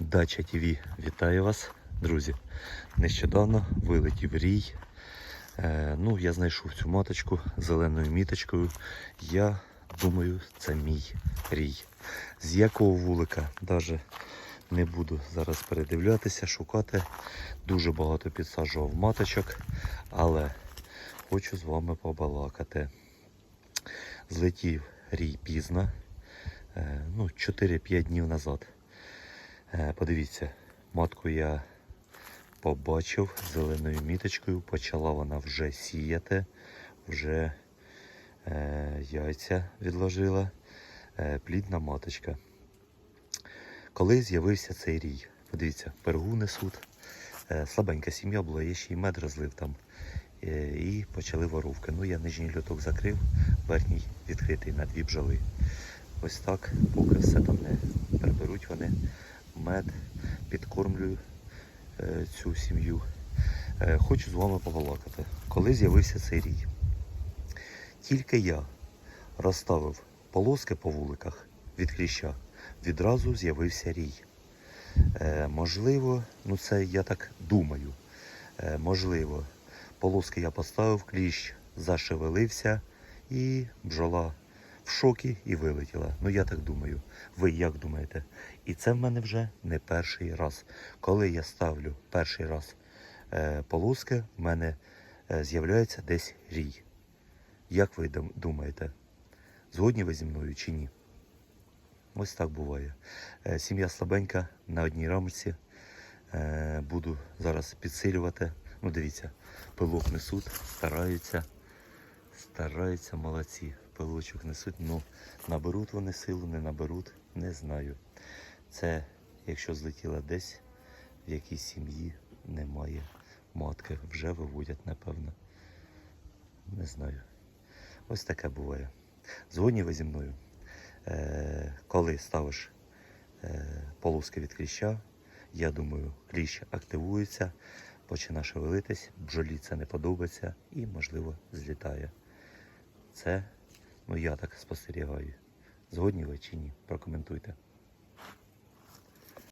Дача ТВ вітаю вас, друзі. Нещодавно вилетів рій. Е, ну, я знайшов цю моточку з зеленою міточкою. Я думаю, це мій рій. З якого вулика навіть не буду зараз передивлятися, шукати. Дуже багато підсаджував маточок, але хочу з вами побалакати. Злетів рій пізно, е, ну, 4-5 днів назад. Е, Подивіться, матку я побачив зеленою міточкою. Почала вона вже сіяти, вже е, яйця відложила. Е, плідна маточка. Коли з'явився цей рій, подивіться, пергу несуть. Е, слабенька сім'я була, я ще й мед розлив там. Е, і почали воровки. Ну, я нижній льоток закрив, верхній відкритий на дві бджоли. Ось так, поки все там не приберуть вони мед, підкормлюю е, цю сім'ю. Е, хочу з вами побалакати. Коли з'явився цей рій, тільки я розставив полоски по вуликах від кліща, відразу з'явився рій. Е, можливо, ну це я так думаю. Можливо, полоски я поставив, кліщ зашевелився і бджола в шокі і вилетіла. Ну я так думаю. Ви як думаєте? І це в мене вже не перший раз. Коли я ставлю перший раз е, полоски, в мене е, з'являється десь рій. Як ви думаєте? Згодні ви зі мною чи ні? Ось так буває. Е, Сім'я слабенька на одній рамці. Е, Буду зараз підсилювати. Ну, дивіться, пилок несуть, стараються. Стараються молодці. Пилочок несуть. Ну, наберуть вони силу, не наберуть, не знаю. Це якщо злетіла десь, в якійсь сім'ї немає матки. Вже виводять, напевно. Не знаю. Ось таке буває. Згодні ви зі мною. Е, коли ставиш е, полоски від кліща, я думаю, кліщ активується, починає шевелитись, бджолі це не подобається і, можливо, злітає. Це, ну я так спостерігаю. Згодні ви чи ні? Прокоментуйте.